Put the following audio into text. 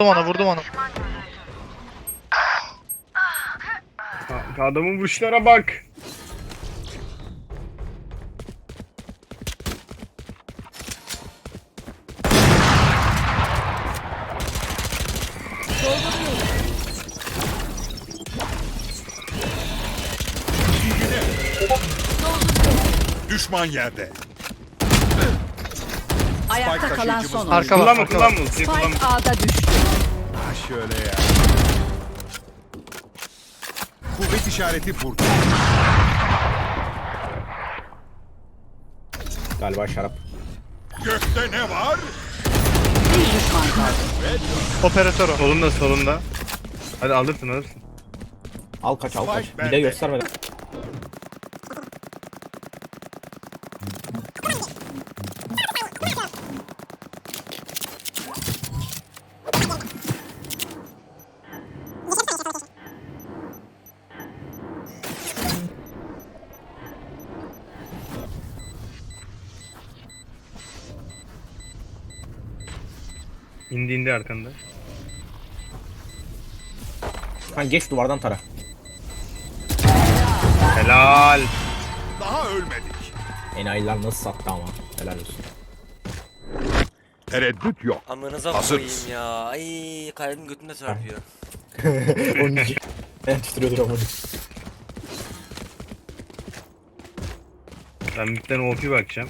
Vurdum ona vurdum ona. Kanka adamın vuruşlara bak. Düşman yerde. Ayakta kalan taşıyıcımız son var. Arka var Kullanma arka var. kullanma. Ultiyi kullanma. Spike A'da düştü. Ha şöyle ya. Kuvvet işareti burada. Galiba şarap. Gökte ne var? Bir düşman kaldı. Operatör o. Solunda solunda. Hadi alırsın alırsın. Al kaç al kaç. Spike Bir de bende. göstermeden. İndi indi arkanda. Kan geç duvardan tara. Helal. Daha ölmedik. Enayiler nasıl sattı ama. Helal olsun. Tereddüt yok. Amınıza Hazırız. koyayım ya. Ay kalbim götümde çarpıyor. 12. En titriyordur ama. Ben tane OP bakacağım.